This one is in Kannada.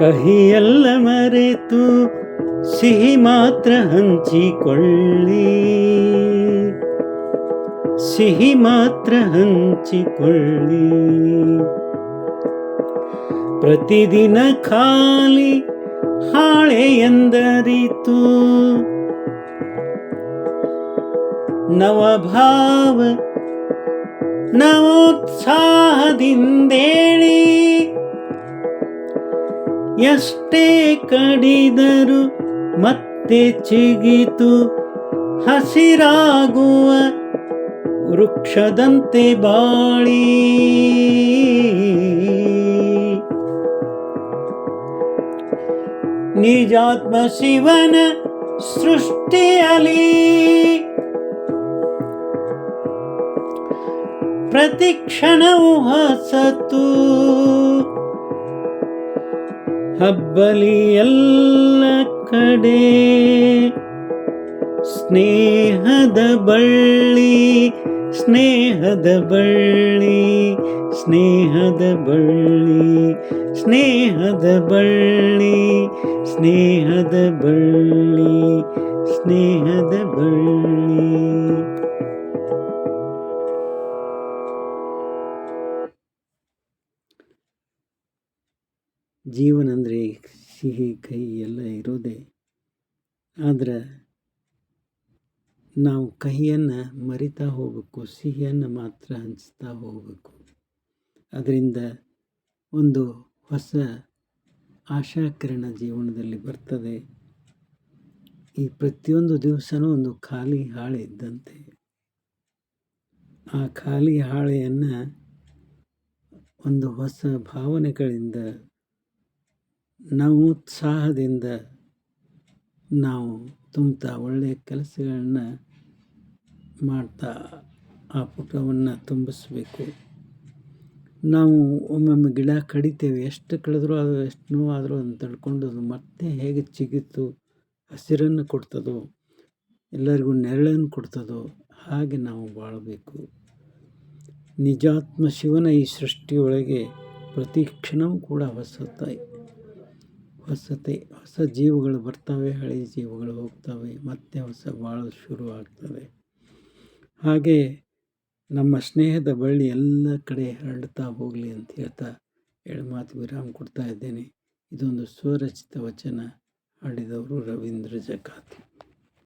ಕಹಿಯೆಲ್ಲ ಮರೆತು ಸಿಹಿ ಮಾತ್ರ ಹಂಚಿಕೊಳ್ಳಿ. ಸಿಹಿ ಮಾತ್ರ ಹಂಚಿಕೊಳ್ಳಿ. ಪ್ರತಿದಿನ ಖಾಲಿ ಹಾಳೆ ಎಂದರಿತು. ನವಭಾವ ನವೋತ್ಸಾಹದಿಂದೇಳಿ ಎಷ್ಟೇ ಕಡಿದರು ಮತ್ತೆ ಚಿಗಿತು. ಹಸಿರಾಗುವ ವೃಕ್ಷದಂತೆ ಬಾಳಿ. ನಿಜಾತ್ಮ ಶಿವನ ಸೃಷ್ಟಿಯಲಿ ಪ್ರತಿಕ್ಷಣವು ಹೊಸತು. ಹಬ್ಬಲಿ ಎಲ್ಲ ಕಡೆ ಸ್ನೇಹದ ಬಳ್ಳಿ ಸ್ನೇಹದ ಬಳ್ಳಿ ಸ್ನೇಹದ ಬಳ್ಳಿ ಸ್ನೇಹದ ಬಳ್ಳಿ ಸ್ನೇಹದ ಬಳ್ಳಿ ಸ್ನೇಹದ ಬಳ್ಳಿ. ಜೀವನ ಅಂದರೆ ಸಿಹಿ ಕಹಿ ಎಲ್ಲ ಇರೋದೇ. ಆದರೆ ನಾವು ಕಹಿಯನ್ನು ಮರಿತಾ ಹೋಗಬೇಕು, ಸಿಹಿಯನ್ನು ಮಾತ್ರ ಹಂಚ್ತಾ ಹೋಗಬೇಕು. ಅದರಿಂದ ಒಂದು ಹೊಸ ಆಶಾಕಿರಣ ಜೀವನದಲ್ಲಿ ಬರ್ತದೆ. ಈ ಪ್ರತಿಯೊಂದು ದಿವಸನೂ ಒಂದು ಖಾಲಿ ಹಾಳೆ ಇದ್ದಂತೆ. ಆ ಖಾಲಿ ಹಾಳೆಯನ್ನು ಒಂದು ಹೊಸ ಭಾವನೆಗಳಿಂದ ನಾವು ಉತ್ಸಾಹದಿಂದ ನಾವು ತುಂಬ್ತಾ ಒಳ್ಳೆಯ ಕೆಲಸಗಳನ್ನ ಮಾಡ್ತಾ ಆ ಪುಟವನ್ನು ತುಂಬಿಸ್ಬೇಕು. ನಾವು ಒಮ್ಮೊಮ್ಮೆ ಗಿಡ ಕಡಿತೇವೆ, ಎಷ್ಟು ಕಡಿದ್ರೂ ಅದು ಎಷ್ಟು ನೋವಾದರೂ ಅದನ್ನು ತಡ್ಕೊಂಡು ಅದು ಮತ್ತೆ ಹೇಗೆ ಚಿಗಿತು, ಹಸಿರನ್ನು ಕೊಡ್ತದೋ, ಎಲ್ಲರಿಗೂ ನೆರಳನ್ನು ಕೊಡ್ತದೋ ಹಾಗೆ ನಾವು ಬಾಳಬೇಕು. ನಿಜಾತ್ಮ ಶಿವನ ಈ ಸೃಷ್ಟಿಯೊಳಗೆ ಪ್ರತಿ ಕ್ಷಣವೂ ಕೂಡ ಹೊಸತಾಯಿ ಹೊಸತೆ ಹೊಸ ಜೀವಗಳು ಬರ್ತವೆ, ಹಳೆ ಜೀವಗಳು ಹೋಗ್ತವೆ, ಮತ್ತೆ ಹೊಸ ಬಾಳು ಶುರು ಆಗ್ತದೆ ಹಾಗೆ ನಮ್ಮ ಸ್ನೇಹದ ಬಳ್ಳಿ ಎಲ್ಲ ಕಡೆ ಹರಡ್ತಾ ಹೋಗಲಿ ಅಂತ ಹೇಳ್ತಾ ಎರಡು ಮಾತು ವಿರಾಮ ಕೊಡ್ತಾ ಇದ್ದೇನೆ. ಇದೊಂದು ಸ್ವರಚಿತ ವಚನ ಹಾಡಿದವರು ರವೀಂದ್ರ ಜಕಾತಿ